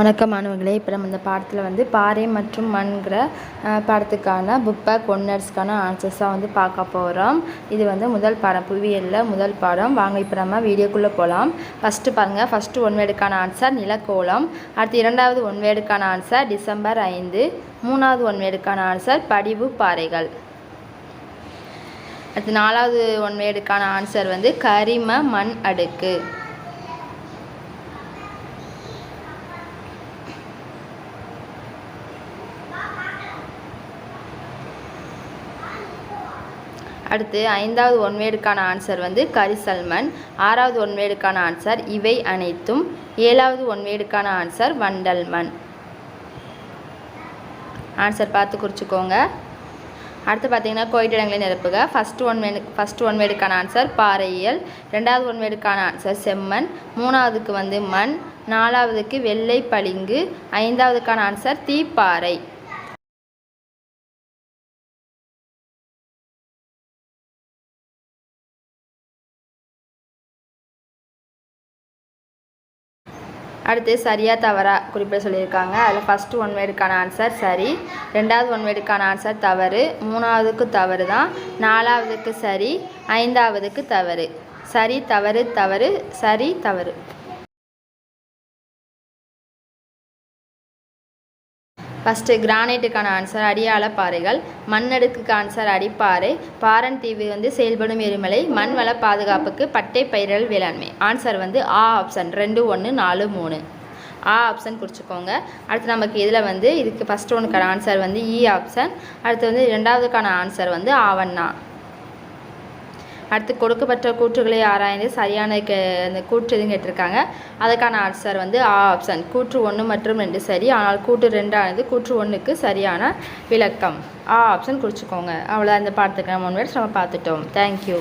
வணக்கம் மாணவர்களே. இப்போ நம்ம இந்த பாடத்தில் வந்து பாறை மற்றும் மண்கிற பாடத்துக்கான புக் பேக் ஒன்னர்ஸ்க்கான ஆன்சர்ஸாக வந்து பார்க்க போகிறோம் இது வந்து முதல் பாடம் புவியியலில் முதல் பாடம். வாங்க இப்போ நம்ம வீடியோக்குள்ளே போகலாம் ஃபஸ்ட்டு பாருங்கள் ஃபஸ்ட்டு ஒன்வேடுக்கான ஆன்சர் நிலக்கோலம் அடுத்து இரண்டாவது ஒன்வேடுக்கான ஆன்சர் டிசம்பர் ஐந்து. மூணாவது ஒன்வேடுக்கான ஆன்சர் படிவு பாறைகள். அடுத்து நாலாவது ஒன்வேடுக்கான ஆன்சர் வந்து கரிம மண் அடுக்கு. அடுத்து ஐந்தாவது ஒன்வேடுக்கான ஆன்சர் வந்து கரிசல்மண் ஆறாவது ஒன்வேடுக்கான ஆன்சர் இவை அனைத்தும். ஏழாவது ஒன்வேடுக்கான ஆன்சர் வண்டல் மண் ஆன்சர் பார்த்து குறிச்சிக்கோங்க. அடுத்து பார்த்தீங்கன்னா கோயிட்டிடங்களை நிரப்புக. First one word first one வேடுக்கான answer பாறையியல். ரெண்டாவது ஒன் வேடுக்கான ஆன்சர் செம்மண் மூணாவதுக்கு வந்து மண். நாலாவதுக்கு வெள்ளை பளிங்கு. ஐந்தாவதுக்கான ஆன்சர் தீப்பாறை. அடுத்து சரியா தவறா குறிப்பிட சொல்லியிருக்காங்க. அதில் ஃபஸ்ட்டு ஒன் வேர்டுக்கான ஆன்சர் சரி. ரெண்டாவது ஒன் வேர்டுக்கான ஆன்சர் தவறு. மூணாவதுக்கு தவறு தான். நாலாவதுக்கு சரி. ஐந்தாவதுக்கு தவறு. சரி தவறு தவறு சரி தவறு. ஃபஸ்ட்டு கிரானைட்டுக்கான ஆன்சர் அடியாள பாறைகள். மண்ணடுக்குக்கு ஆன்சர் அடிப்பாறை. பாரன் தீவு வந்து செயல்படும் எரிமலை. மண் வள பாதுகாப்புக்கு பட்டை பயிரல் வேளாண்மை. ஆன்சர் வந்து ஆ ஆப்ஷன் ரெண்டு ஒன்று நாலு மூணு. ஆ ஆப்ஷன் குறிச்சிக்கோங்க. அடுத்து நமக்கு இதில் வந்து இதுக்கு ஃபஸ்ட் ஒன்றுக்கான ஆன்சர் வந்து e இ ஆப்ஷன் அடுத்து வந்து ரெண்டாவதுக்கான ஆன்சர் வந்து ஆவண்ணா. அடுத்து கொடுக்கப்பட்ட கூற்றுகளை ஆராய்ந்து சரியான கே அந்த கூற்று எதுவும் கேட்டிருக்காங்க. அதுக்கான ஆன்சர் வந்து ஆ ஆப்ஷன் கூற்று ஒன்று மற்றும் ரெண்டு சரி ஆனால் கூற்று ரெண்டானது கூற்று ஒன்றுக்கு சரியான விளக்கம். ஆ ஆப்ஷன் குறிச்சிக்கோங்க. அவ்வளோ அந்த பாடத்துக்கு நம்ம ஒன் நம்ம பார்த்துட்டோம். தேங்க்யூ